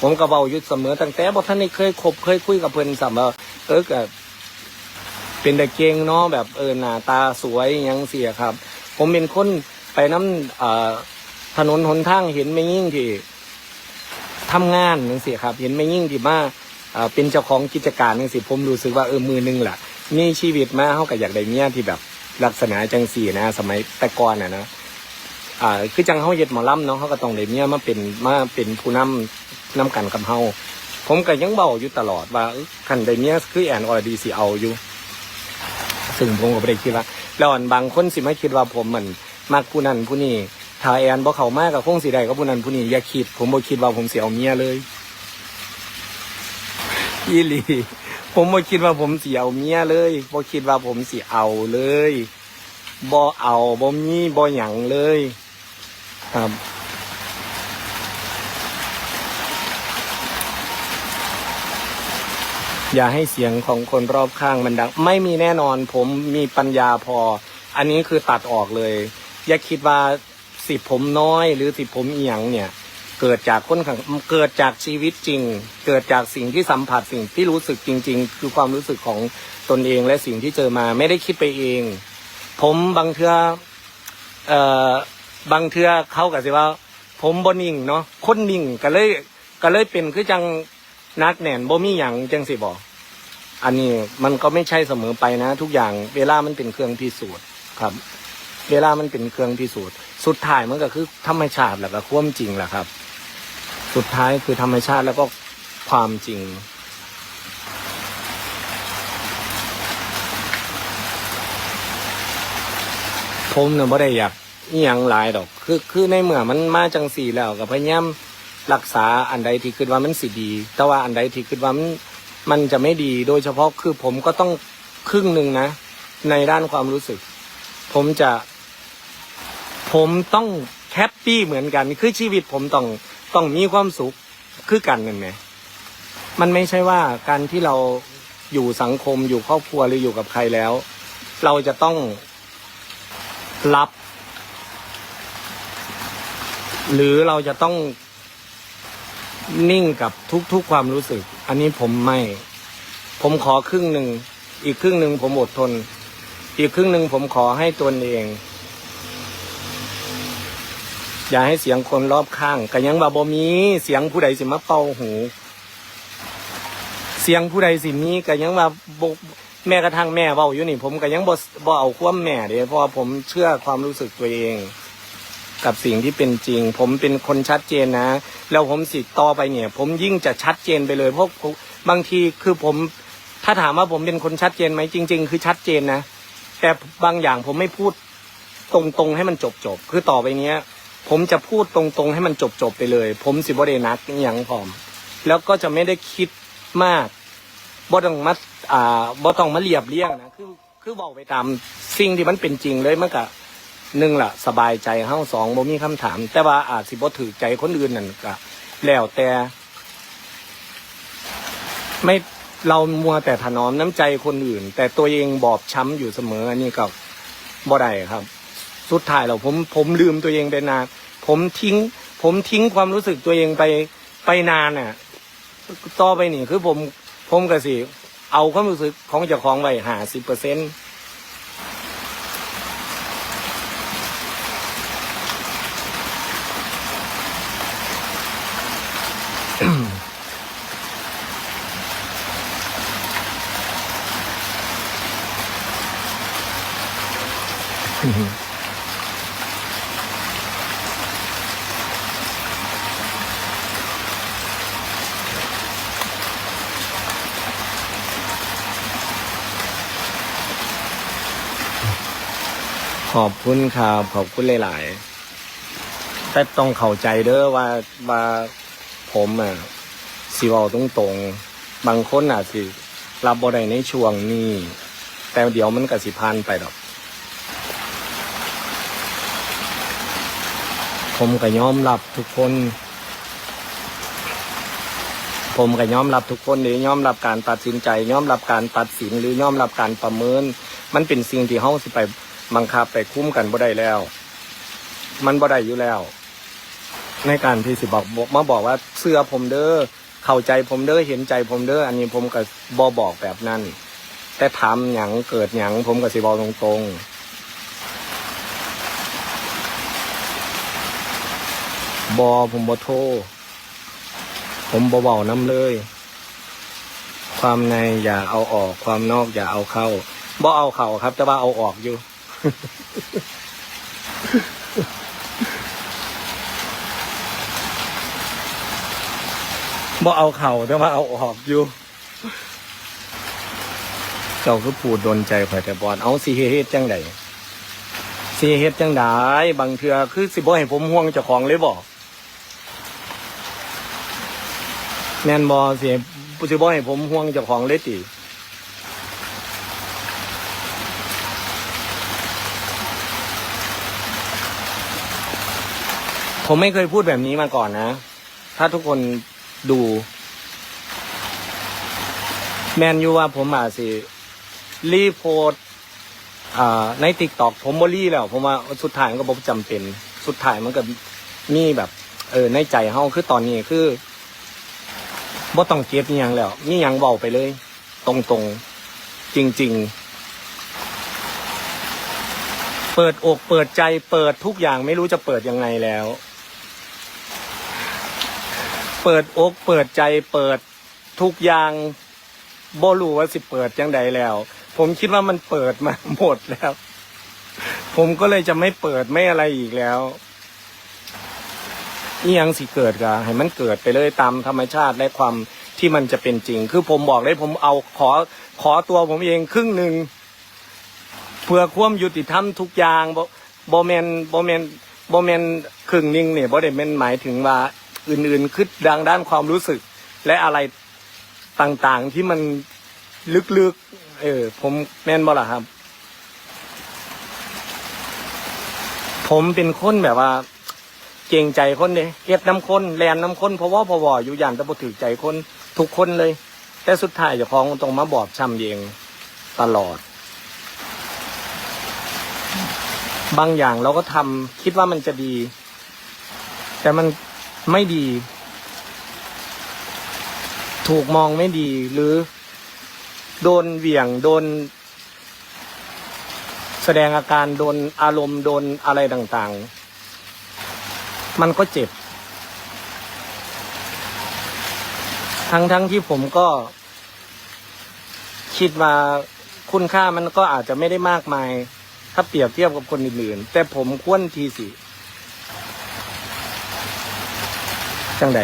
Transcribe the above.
ผมก็เบายู่เสมอตั้งแต่บ่ท่านได้เคยคบเคยคุยกับเพิ่นซ้ำว่าเออก็เป็นแต่เก่งเนาะแบบเออหน้าตาสวยยังเสียครับ ผมเป็นคนไปน้ำถนนหนทางเห็นไม่ยิ่งที่ทำงานจังซี่ครับ เห็นไม่ยิ่งที่มาเอ่อเป็นเจ้าของกิจการจังซี่ผมรู้สึกว่าเออมือหนึงแหละมีชีวิตมาเฮาก็อยากได้เมียที่แบบลักษณะจังซี่นะ สมัยแต่ก่อนน่ะนะ อ่าคือจังเฮาเฮ็ดหมอลำเนาะเขาก็ต้องได้เมียมาเป็นมาเป็นผู้นำนำกันกับเฮาผมก็ยังเบาอยู่ตลอดว่าเอ้ยคันได้เมียคือแอนอรดีสิเอาอยู่ ซึ่งผมก็บ่ได้คิดว่าแล้วอันบางคนสิไมาคิดว่าผมเหมันมักผู้นั้นผู้นี้ถ้าแอนบ่เขามาก็คงสิได้กับผู้นั้นผู้นี้อย่าคิด ผมบ่คิดว่าผมเสิเอาเมียเลยอีหลีผมบ่คิดว่าผมเสิเอาเมียเลยบ่คิดว่าผมเสิเอาเลยบ่เอาบ่มีบ่หยังเลย ครับอย่าให้เสียงของคนรอบข้างมันดัง ไม่มีแน่นอนผมมีปัญญาพอ อันนี้คือตัดออกเลย อย่าคิดว่าสิผมน้อย หรือสิผมเอียงเนี่ย เกิดจากคนข้างเกิดจากชีวิตจริง เกิดจากสิ่งที่สัมผัสสิ่งที่รู้สึกจริง ๆ คือความรู้สึกของตนเองและสิ่งที่เจอมา ไม่ได้คิดไปเอง ผมบางเทือเอ่อ บางเทือเขากับสิว่า ผมบ่นิ่งเนาะคนนิ่งก็เลยก็เลยเป็นคือจังนักแหน่นบ่มีหยังจังสิบอกอันนี้มันก็ไม่ใช่เสมอไปนะ ทุกอย่างเวลามันเป็นเครื่องพิสูจน์ครับ เวลามันเป็นเครื่องพิสูจน์สุดท้ายมันก็คือธรรมชาติแหละก็ความจริงแหละครับ สุดท้ายคือธรรมชาติแล้วก็ความจริงผมเนี่ยบ่ได้อยาก อีหยังหลายดอก คือคือในเมื่อมันมาจังสี่แล้วก็พยายามรักษาอันใดที่คิดว่ามันสิดี แต่ว่าอันใดที่คิดว่ามันมันจะไม่ดี โดยเฉพาะคือผมก็ต้องครึ่งหนึ่งนะ ในด้านความรู้สึก ผมจะ ผมต้องแฮปปี้เหมือนกัน คือชีวิตผมต้องต้องมีความสุขคือกันนั่นไงมันไม่ใช่ว่าการที่เราอยู่สังคมอยู่ครอบครัวหรืออยู่กับใครแล้ว เราจะต้องรับ หรือเราจะต้องนิ่งกับทุกๆความรู้สึก อันนี้ผมไม่ ผมขอครึ่งหนึ่ง อีกครึ่งหนึ่งผมอดทน อีกครึ่งหนึ่งผมขอให้ตนเอง อย่าให้เสียงคนรอบข้างก็ยังบ่บ่มีเสียงผู้ใดสิมาเป่าหู เสียงผู้ใดสิมีก็ยังว่าบแม้กระทั่งแม่เว้าอยู่นี่ ผมก็ยังบ่บ่เอาความแม่เด้เพราะผมเชื่อความรู้สึกตัวเอง กับสิ่งที่เป็นจริง ผมเป็นคนชัดเจนนะ แล้วผมสิต่อไปเนี่ย ผมยิ่งจะชัดเจนไปเลยเพราะบางทีคือผมถ้าถามว่าผมเป็นคนชัดเจนไหมจริง ๆ คือชัดเจนนะ แต่บางอย่างผมไม่พูดตรงๆให้มันจบๆคือต่อไปเนี้ย ผมจะพูดตรงๆ ให้มันจบๆไปเลย ผมสิบ่ได้นักอย่างพร้อม แล้วก็จะไม่ได้คิดมากบ่ต้องมาอ่าบ่ต้องมาเรียบเรียงนะคือคือบอกไปตามสิ่งที่มันเป็นจริงเลยมันก็ หนึ่งล่ะสบายใจเฮาสองบ่มีคำถาม แต่ว่าอาจสิบ่ถือใจคนอื่นนั่นก็แล้วแต่ไม่เรามัวแต่ถนอมน้ำใจคนอื่น แต่ตัวเองบอบช้ำอยู่เสมออันนี้ก็บ่ได้ครับ สุดท้ายแล้วผมผมลืมตัวเองไปนานผมทิ้ง ผมทิ้งความรู้สึกตัวเองไปไปนานน่ะต่อไปนี่คือผมผมก็สิเอาความรู้สึกของเจ้าของไว้ห้าสิบเปอร์เซ็นต์ ขอบคุณครับขอบคุณหลาย ๆ แต่ต้องเข้าใจเด้อว่าว่าผมอะสิเว้าตรงๆ บางคนอาจสิรับบ่ได้ในช่วงนี้ แต่เดี๋ยวมันก็สิผ่านไปดอก ผมก็ยอมรับทุกคน ผมก็ยอมรับทุกคนหรือยอมรับการตัดสินใจยอมรับการตัดสินหรือยอมรับการประเมิน มันเป็นสิ่งที่เฮาสิไปบังคับไปคุ้มกันบ่ได้แล้ว มันบ่ได้อยู่แล้ว ในการที่สิบอกบอกมาบอกว่าเสื้อผมเด้อเข้าใจผมเด้อเห็นใจผมเด้ออันนี้ผมก็บอบอกแบบนั้น แต่ถามหยังเกิดหยังผมก็สิบอกตรงๆ บอผมบอโทผมบอเบาน้ำเลย ความในอย่าเอาออก ความนอกอย่าเอาเข้าบ่เอาเข้าครับ แต่ว่าเอาออกอยู่ บ่เอาเข่าแต่ว่าเอาออกอยู่ เจ้าคือพูดโดนใจข่อยแต่บอลเอาสิเฮ็ดจังไดสิเฮ็ดจังไดบางเทือคือสิบ่ให้ผมห่วงเจ้าของเลยบ่ แม่นบ่สิสิบ่ให้ผมห่วงเจ้าของเลยติผมไม่เคยพูดแบบนี้มาก่อนนะ ถ้าทุกคนดู แมนยูว่าผมอาจสิรีโพสอ่าในติ๊กตอกผมบรีแล้ว ผมว่าสุดท้ายมันก็บอกจำเป็น สุดท้ายมันก็มีแบบ เออในใจเฮาคือตอนนี้คือ บ่ต้องเก็บนี่ยังแล้วนี่ยังเบาไปเลย ตรงๆ จริง ๆ เปิดอกเปิดใจเปิดทุกอย่างไม่รู้จะเปิดยังไงแล้ว เปิดอกเปิดใจเปิดทุกอย่างบ่รู้ว่าสิเปิดยังใดแล้ว ผมคิดว่ามันเปิดมาหมดแล้ว ผมก็เลยจะไม่เปิดไม่อะไรอีกแล้ว นี่ยังสิเกิดกะให้มันเกิดไปเลยตามธรรมชาติและความที่มันจะเป็นจริง คือผมบอกเลยผมเอาขอขอตัวผมเองครึ่งหนึ่งเพื่อความยุติธรรมทุกอย่างบ่บ่แมนโบ่แมนโบ่แมนครึ่งหนึงเนี่ยโบ่ได้แมนหมายถึงว่าอื่นๆคือดังด้านความรู้สึกและอะไรต่างๆที่มันลึกๆ เออ ผมแม่นบ่ล่ะครับ ผมเป็นคนแบบว่า เก่งใจคนเด้เก็บน้ำคนแลนน้ำคนเพราะว่าพอวออยู่อย่างตะบถือใจคนทุกคนเลย แต่สุดท้ายเจ้าของต้องมาบอบช้ำเองตลอด บางอย่างเราก็ทำคิดว่ามันจะดี แต่มันไม่ดี ถูกมองไม่ดีหรือ โดนเหวี่ยงโดน แสดงอาการโดนอารมณ์โดนอะไรต่าง ๆ มันก็เจ็บ ทั้งทั้งที่ผมก็ คิดมาคุณค่ามันก็อาจจะไม่ได้มากมาย ถ้าเปรียบเทียบกับคนอื่นๆ แต่ผมควรทีสิจังใด